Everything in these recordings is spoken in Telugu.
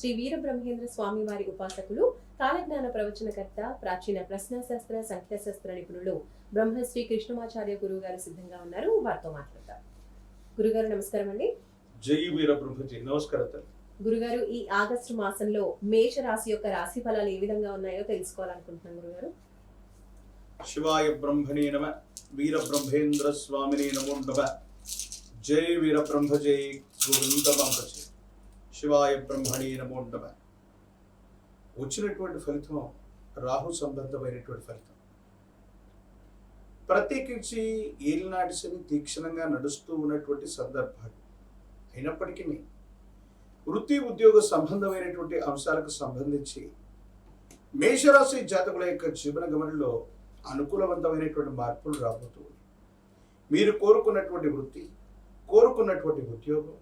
శ్రీ వీరబ్రహ్మేంద్ర స్వామి వారి ఉపాసకులు కాలజ్ఞాన ప్రవచనకర్త ప్రాచీన ప్రశ్నాశాస్త్ర సంఖ్యాశాస్త్ర నిపుణులు బ్రహ్మశ్రీ కృష్ణమాచార్య గురువు గారు సిద్ధంగా ఉన్నారు. వారితో మాట్లాడతారు గురుగారు నమస్కారం అండి. జై వీర బ్రహ్మజీ నమస్కారం గురుగారు ఈ ఆగస్టు మాసంలో మేష రాశి యొక్క రాశి ఫలాలు ఏ విధంగా ఉన్నాయో తెలుసుకోవాలనుకుంటున్నాం గురుగారు? శివాయ బ్రహ్మణే నమ వీర బ్రహ్మేంద్ర స్వామినే నమో నమ. జై వీర బ్రహ్మ జై గోవింద శివాయ బ్రహ్మణి నమోండమ వచ్చినటువంటి ఫలితం రాహు సంబంధమైనటువంటి ఫలితం. ప్రత్యేకించి ఏలినాటి శని తీక్షణంగా నడుస్తూ ఉన్నటువంటి సందర్భాలు. అయినప్పటికీ వృత్తి ఉద్యోగ సంబంధమైనటువంటి అంశాలకు సంబంధించి మేషరాశి జాతకుల యొక్క జీవన గమనంలో అనుకూలవంతమైనటువంటి మార్పులు రాబోతుంది మీరు కోరుకున్నటువంటి వృత్తి కోరుకున్నటువంటి ఉద్యోగం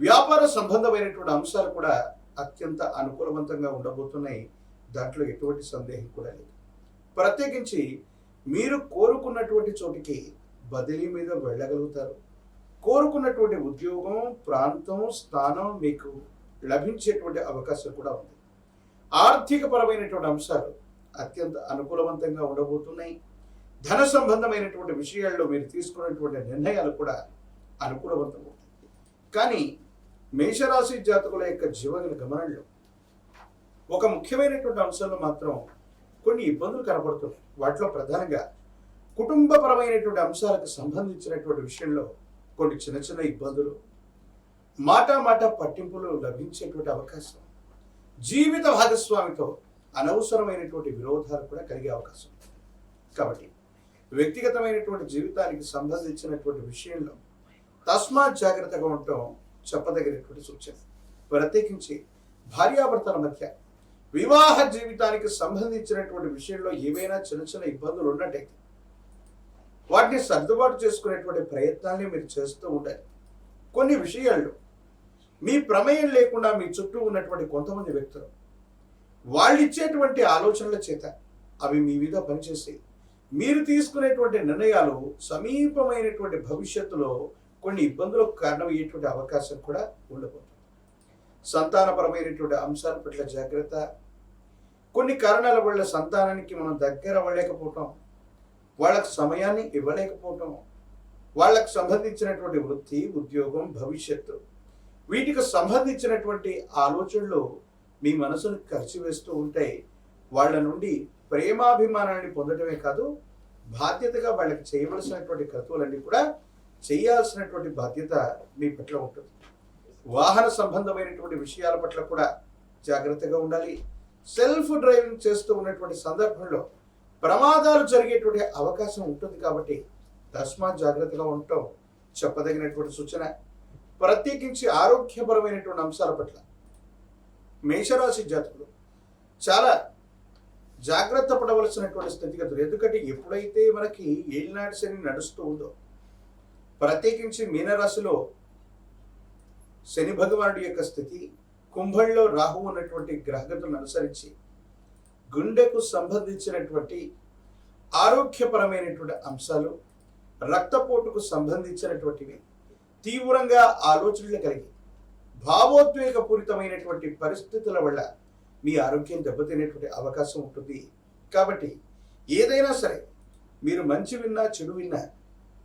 వ్యాపార సంబంధమైనటువంటి అంశాలు కూడా అత్యంత అనుకూలవంతంగా ఉండబోతున్నాయి. దాంట్లో ఎటువంటి సందేహం కూడా లేదు. ప్రత్యేకించి మీరు కోరుకున్నటువంటి చోటికి బదిలీ మీద వెళ్ళగలుగుతారు. కోరుకున్నటువంటి ఉద్యోగం ప్రాంతం స్థానం మీకు లభించేటువంటి అవకాశం కూడా ఉంది. ఆర్థిక పరమైనటువంటి అంశాలు అత్యంత అనుకూలవంతంగా ఉండబోతున్నాయి. ధన సంబంధమైనటువంటి విషయాల్లో మీరు తీసుకున్నటువంటి నిర్ణయాలు కూడా అనుకూలవంతం ఉంటాయి కానీ మేషరాశి జాతకుల యొక్క జీవన గమనంలో ఒక ముఖ్యమైనటువంటి అంశంలో మాత్రం కొన్ని ఇబ్బందులు కనపడుతున్నాయి. వాటిలో ప్రధానంగా కుటుంబపరమైనటువంటి అంశాలకు సంబంధించినటువంటి విషయంలో కొన్ని చిన్న చిన్న ఇబ్బందులు మాట మాట పట్టింపులు లభించేటువంటి అవకాశం జీవిత భాగస్వామితో అనవసరమైనటువంటి విరోధాలు కూడా కలిగే అవకాశం కాబట్టి వ్యక్తిగతమైనటువంటి జీవితానికి సంబంధించినటువంటి విషయంలో తస్మాత్ జాగ్రత్తగా ఉండటం చెప్పదగినటువంటి సూచన. ప్రత్యేకించి భార్యాభర్తల మధ్య వివాహ జీవితానికి సంబంధించినటువంటి విషయంలో ఏవైనా చిన్న చిన్న ఇబ్బందులు ఉన్నట్టయితే వాటిని సర్దుబాటు చేసుకునేటువంటి ప్రయత్నాల్ని మీరు చేస్తూ ఉండాలి. కొన్ని విషయాల్లో మీ ప్రమేయం లేకుండా మీ చుట్టూ ఉన్నటువంటి కొంతమంది వ్యక్తులు వాళ్ళు ఇచ్చేటువంటి ఆలోచనల చేత అవి మీ మీద పనిచేసి మీరు తీసుకునేటువంటి నిర్ణయాలు సమీపమైనటువంటి భవిష్యత్తులో కొన్ని ఇబ్బందులకు కారణమయ్యేటువంటి అవకాశం కూడా ఉండబోతుంది. సంతానపరమైనటువంటి అంశాల పట్ల జాగ్రత్త. కొన్ని కారణాల వల్ల సంతానానికి మనం దగ్గర అవ్వలేకపోవటం వాళ్ళకు సమయాన్ని ఇవ్వలేకపోవటం వాళ్ళకు సంబంధించినటువంటి వృత్తి ఉద్యోగం భవిష్యత్తు వీటికి సంబంధించినటువంటి ఆలోచనలు మీ మనసును ఖర్చు వేస్తూ ఉంటాయి. వాళ్ళ నుండి ప్రేమాభిమానాన్ని పొందడమే కాదు బాధ్యతగా వాళ్ళకి చేయవలసినటువంటి క్రతువులన్నీ కూడా చేయాల్సినటువంటి బాధ్యత మీ పట్ల ఉంటుంది. వాహన సంబంధమైనటువంటి విషయాల పట్ల కూడా జాగ్రత్తగా ఉండాలి. సెల్ఫ్ డ్రైవింగ్ చేస్తూ ఉన్నటువంటి సందర్భంలో ప్రమాదాలు జరిగేటువంటి అవకాశం ఉంటుంది కాబట్టి తస్మాత్ జాగ్రత్తగా ఉండటం చెప్పదగినటువంటి సూచన. ప్రత్యేకించి ఆరోగ్యపరమైనటువంటి అంశాల పట్ల మేషరాశి జాతకులు చాలా జాగ్రత్త పడవలసినటువంటి స్థితిగతులు. ఎందుకంటే ఎప్పుడైతే మనకి ఏలినాటి శని నడుస్తూ ఉందో ప్రత్యేకించి మీనరాశిలో శని భగవానుడి యొక్క స్థితి కుంభంలో రాహు ఉన్నటువంటి గ్రహగతులను అనుసరించి గుండెకు సంబంధించినటువంటి ఆరోగ్యపరమైనటువంటి అంశాలు రక్తపోటుకు సంబంధించినటువంటివి తీవ్రంగా ఆలోచనలు కలిగి భావోద్వేగపూరితమైనటువంటి పరిస్థితుల వల్ల మీ ఆరోగ్యం దెబ్బతినేటువంటి అవకాశం ఉంటుంది. కాబట్టి ఏదైనా సరే మీరు మంచి విన్నా చెడు విన్నా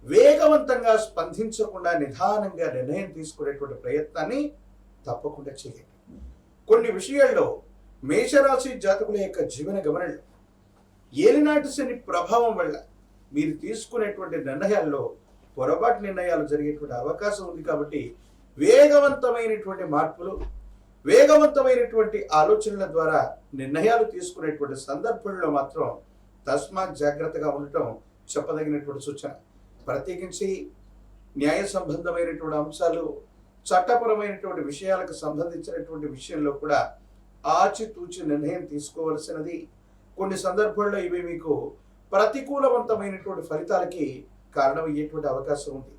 వేగవంతంగా స్పందించకుండా నిదానంగా నిర్ణయం తీసుకునేటువంటి ప్రయత్నాన్ని తప్పకుండా చేయండి. కొన్ని విషయాల్లో మేషరాశి జాతకుల యొక్క జీవన గమనంలో ఏలినాటి శని ప్రభావం వల్ల మీరు తీసుకునేటువంటి నిర్ణయాల్లో పొరపాటు నిర్ణయాలు జరిగేటువంటి అవకాశం ఉంది కాబట్టి వేగవంతమైనటువంటి మార్పులు వేగవంతమైనటువంటి ఆలోచనల ద్వారా నిర్ణయాలు తీసుకునేటువంటి సందర్భంలో మాత్రం తస్మాత్ జాగ్రత్తగా ఉండటం చెప్పదగినటువంటి సూచన. ప్రత్యేకించి న్యాయ సంబంధమైనటువంటి అంశాలు చట్టపరమైనటువంటి విషయాలకు సంబంధించినటువంటి విషయంలో కూడా ఆచితూచి నిర్ణయం తీసుకోవలసినది. కొన్ని సందర్భాల్లో ఇవి మీకు ప్రతికూలవంతమైనటువంటి ఫలితాలకి కారణమయ్యేటువంటి అవకాశం ఉంది.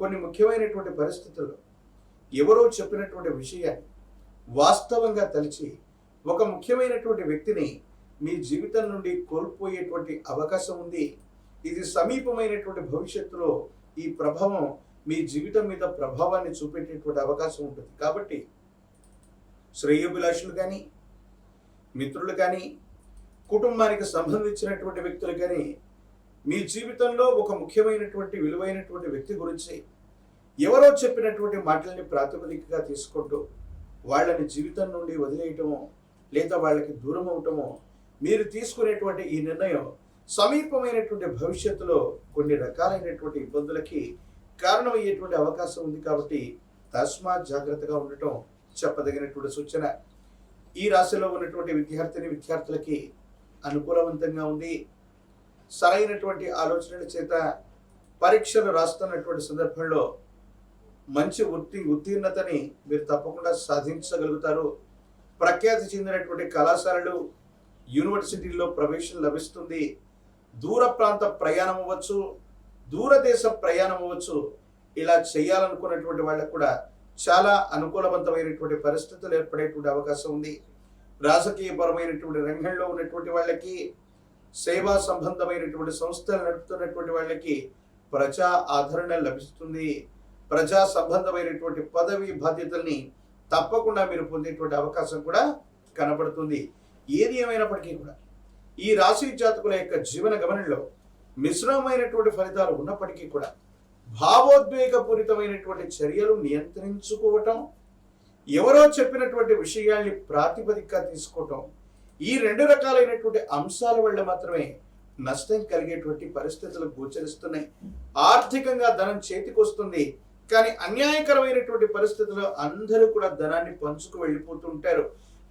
కొన్ని ముఖ్యమైనటువంటి పరిస్థితుల్లో ఎవరో చెప్పినటువంటి విషయాన్ని వాస్తవంగా తలిచి ఒక ముఖ్యమైనటువంటి వ్యక్తిని మీ జీవితం నుండి కోల్పోయేటువంటి అవకాశం ఉంది. ఇది సమీపమైనటువంటి భవిష్యత్తులో ఈ ప్రభావం మీ జీవితం మీద ప్రభావాన్ని చూపెట్టేటువంటి అవకాశం ఉంటుంది. కాబట్టి శ్రేయోభిలాషులు కానీ మిత్రులు కానీ కుటుంబానికి సంబంధించినటువంటి వ్యక్తులు కానీ మీ జీవితంలో ఒక ముఖ్యమైనటువంటి విలువైనటువంటి వ్యక్తి గురించి ఎవరో చెప్పినటువంటి మాటల్ని ప్రాతిపదికగా తీసుకుంటూ వాళ్ళని జీవితం నుండి వదిలేయటమో లేదా వాళ్ళకి దూరం అవటమో మీరు తీసుకునేటువంటి ఈ నిర్ణయం సమీపమైనటువంటి భవిష్యత్తులో కొన్ని రకాలైనటువంటి ఇబ్బందులకి కారణమయ్యేటువంటి అవకాశం ఉంది కాబట్టి తస్మా జాగ్రత్తగా ఉండటం చెప్పదగినటువంటి సూచన. ఈ రాశిలో ఉన్నటువంటి విద్యార్థిని విద్యార్థులకి అనుకూలవంతంగా ఉంది సరైనటువంటి ఆలోచనల చేత పరీక్షలు రాస్తున్నటువంటి సందర్భంలో మంచి ఉత్తి ఉత్తీర్ణతని మీరు తప్పకుండా సాధించగలుగుతారు. ప్రఖ్యాతి చెందినటువంటి కళాశాలలు యూనివర్సిటీల్లో ప్రవేశం లభిస్తుంది. దూర ప్రాంత ప్రయాణం అవ్వచ్చు దూరదేశ ప్రయాణం అవ్వచ్చు. ఇలా చేయాలనుకున్నటువంటి వాళ్ళకు కూడా చాలా అనుకూలవంతమైనటువంటి పరిస్థితులు ఏర్పడేటువంటి అవకాశం ఉంది. రాజకీయపరమైనటువంటి రంగంలో ఉన్నటువంటి వాళ్ళకి సేవా సంబంధమైనటువంటి సంస్థలు నడుపుతున్నటువంటి వాళ్ళకి ప్రజా ఆదరణ లభిస్తుంది. ప్రజా సంబంధమైనటువంటి పదవి బాధ్యతల్ని తప్పకుండా మీరు పొందేటువంటి అవకాశం కూడా కనబడుతుంది. ఏది ఏమైనప్పటికీ కూడా ఈ రాశి జాతకుల యొక్క జీవన గమనంలో మిశ్రమమైనటువంటి ఫలితాలు ఉన్నప్పటికీ కూడా భావోద్వేగపూరితమైనటువంటి చర్యలు నియంత్రించుకోవటం ఎవరో చెప్పినటువంటి విషయాల్ని ప్రాతిపదికగా తీసుకోవటం ఈ రెండు రకాలైనటువంటి అంశాల వల్ల మాత్రమే నష్టం కలిగేటువంటి పరిస్థితులు గోచరిస్తున్నాయి. ఆర్థికంగా ధనం చేతికొస్తుంది కానీ అన్యాయకరమైనటువంటి పరిస్థితుల్లో అందరూ కూడా ధనాన్ని పంచుకు వెళ్ళిపోతుంటారు.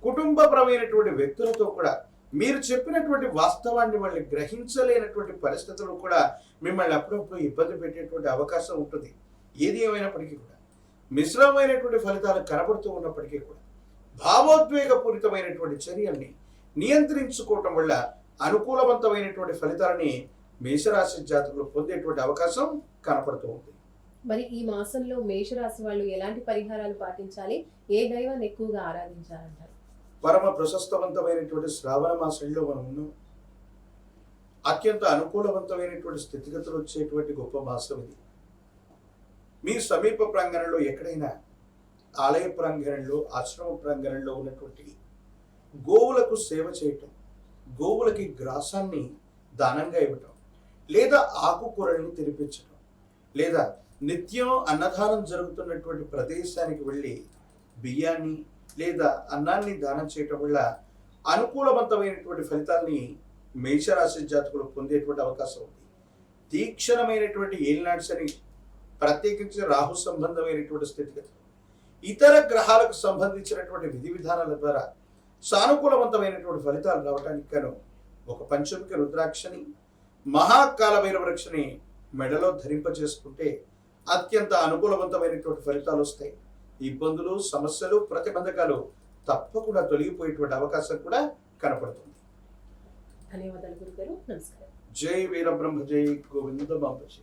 కుటుంబపరమైనటువంటి వ్యక్తులతో కూడా మీరు చెప్పినటువంటి వాస్తవాన్ని వాళ్ళు గ్రహించలేనటువంటి పరిస్థితులు కూడా మిమ్మల్ని అప్పుడప్పుడు ఇబ్బంది పెట్టేటువంటి అవకాశం ఉంటుంది. ఏది ఏమైనప్పటికీ కూడా. మిశ్రమమైనటువంటి ఫలితాలు కనబడుతూ ఉన్నప్పటికీ కూడా భావోద్వేగపూరితమైనటువంటి చర్యల్ని నియంత్రించుకోవటం వల్ల అనుకూలవంతమైనటువంటి ఫలితాలని మేషరాశి జాతకులు పొందేటువంటి అవకాశం కనపడుతూ ఉంది. మరి ఈ మాసంలో మేషరాశి వాళ్ళు ఎలాంటి పరిహారాలు పాటించాలి? ఏ దైవాన్ని ఎక్కువగా ఆరాధించాలంటారు? పరమ ప్రశస్తవంతమైనటువంటి శ్రావణ మాసంలో మనం ఉన్నాం. అత్యంత అనుకూలవంతమైనటువంటి స్థితిగతులు వచ్చేటువంటి గొప్ప మాసం ఇది. మీ సమీప ప్రాంగణంలో ఎక్కడైనా ఆలయ ప్రాంగణంలో ఆశ్రమ ప్రాంగణంలో ఉన్నటువంటి గోవులకు సేవ చేయటం గోవులకి గ్రాసాన్ని దానంగా ఇవ్వటం లేదా ఆకుకూరలను తినిపించటం లేదా నిత్యం అన్నదానం జరుగుతున్నటువంటి ప్రదేశానికి వెళ్ళి బియ్యాన్ని లేదా అన్నాన్ని దానం చేయటం వల్ల అనుకూలవంతమైనటువంటి ఫలితాల్ని మేషరాశి జాతకులు పొందేటువంటి అవకాశం ఉంది. తీక్షణమైనటువంటి ఏలినాడ్స్ అని ప్రత్యేకించి రాహు సంబంధమైనటువంటి స్థితిగతులు ఇతర గ్రహాలకు సంబంధించినటువంటి విధి విధానాల ద్వారా సానుకూలవంతమైనటువంటి ఫలితాలు రావడానికి గాను ఒక పంచమిక రుద్రాక్షని మహాకాల భైరవరక్షని మెడలో ధరింపజేసుకుంటే అత్యంత అనుకూలవంతమైనటువంటి ఫలితాలు వస్తాయి. ఇబ్బందులు సమస్యలు ప్రతిబంధకాలు తప్పకుండా తొలగిపోయేటువంటి అవకాశం కూడా కనపడుతుంది. ధన్యవాదాలు గురుగారు. నమస్కారం. జై వీరబ్రహ్మ జై గోవింద బాంబజీ